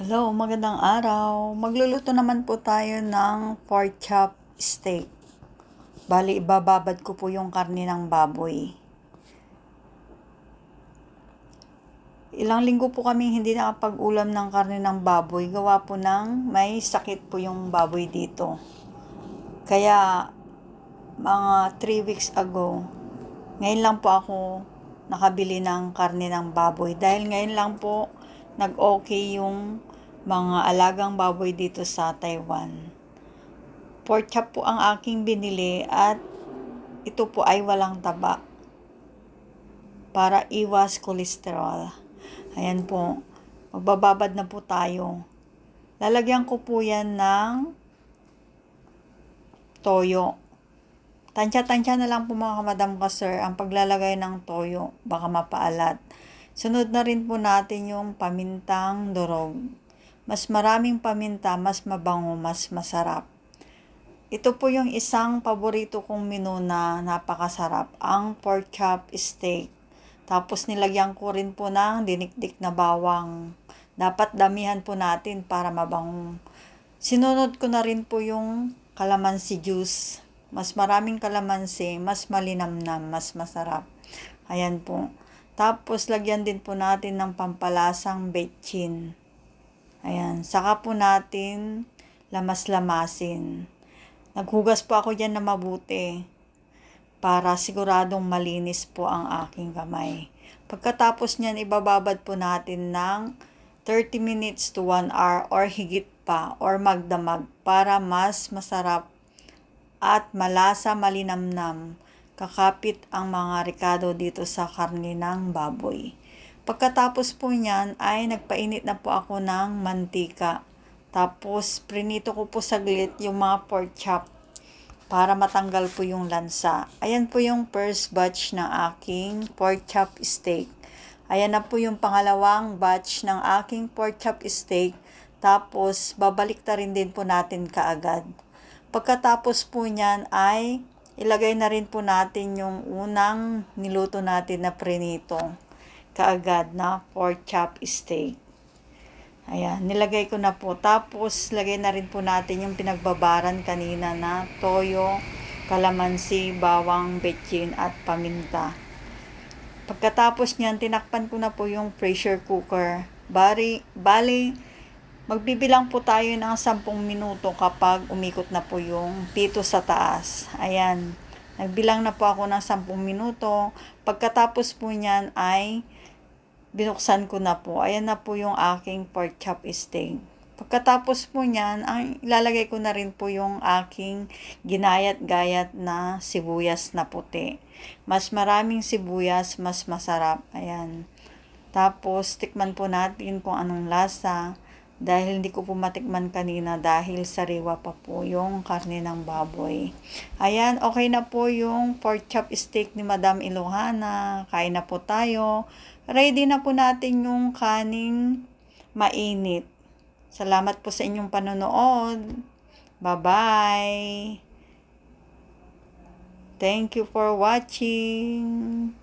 Hello, magandang araw. Magluluto naman po tayo ng pork chop steak. Bali, ibababad ko po yung karne ng baboy. Ilang linggo po kami hindi nakapag-ulam ng karne ng baboy. Gawa po ng may sakit po yung baboy dito. Kaya, mga 3 weeks ago, ngayon lang po ako nakabili ng karne ng baboy. Dahil ngayon lang po nag-okay yung mga alagang baboy dito sa Taiwan. Pork chop po ang aking binili at ito po ay walang taba para iwas kolesterol. Ayan po, magbababad na po tayo. Lalagyan ko po yan ng toyo. Tansya-tansya na lang po mga kamadam ka sir ang paglalagay ng toyo. Baka mapaalat. Sunod na rin po natin yung pamintang durog. Mas maraming paminta, mas mabango, mas masarap. Ito po yung isang paborito kong menu na napakasarap, ang pork chop steak. Tapos nilagyan ko rin po ng dinikdik na bawang. Dapat damihan po natin para mabango. Sinunod ko na rin po yung calamansi juice. Mas maraming kalamansi, mas malinamnam, mas masarap. Ayan po. Tapos, lagyan din po natin ng pampalasang betchin. Ayan. Saka po natin lamas-lamasin. Naghugas po ako dyan na mabuti para siguradong malinis po ang aking kamay. Pagkatapos niyan, ibababad po natin ng 30 minutes to 1 hour or higit pa or magdamag para mas masarap at malasa malinamnam kakapit ang mga rikado dito sa karne ng baboy. Pagkatapos po niyan ay nagpainit na po ako ng mantika. Tapos prinito ko po saglit yung mga pork chop para matanggal po yung lansa. Ayan po yung first batch ng aking pork chop steak. Ayan na po yung pangalawang batch ng aking pork chop steak. Tapos babalik ta rin din po natin kaagad. Pagkatapos po niyan ay ilagay na rin po natin yung unang niluto natin na prinito kaagad na pork chop steak. Ayan, nilagay ko na po. Tapos, lagay na rin po natin yung pinagbabaran kanina na toyo, kalamansi, bawang, betchin, at paminta. Pagkatapos niyan, tinakpan ko na po yung pressure cooker. Bali, bali magbibilang po tayo ng 10 minuto kapag umikot na po yung pito sa taas. Ayan. Nagbilang na po ako ng 10 minuto. Pagkatapos po niyan ay binuksan ko na po. Ayan na po yung aking pork chop steak. Pagkatapos po niyan, ang ilalagay ko na rin po yung aking ginayat-gayat na sibuyas na puti. Mas maraming sibuyas, mas masarap. Ayan. Tapos, tikman po natin kung anong lasa. Dahil hindi ko po matikman kanina dahil sariwa pa po yung karne ng baboy. Ayan, okay na po yung pork chop steak ni Madam Ilohana. Kain na po tayo. Ready na po natin yung kaning mainit. Salamat po sa inyong panonood. Bye-bye. Thank you for watching.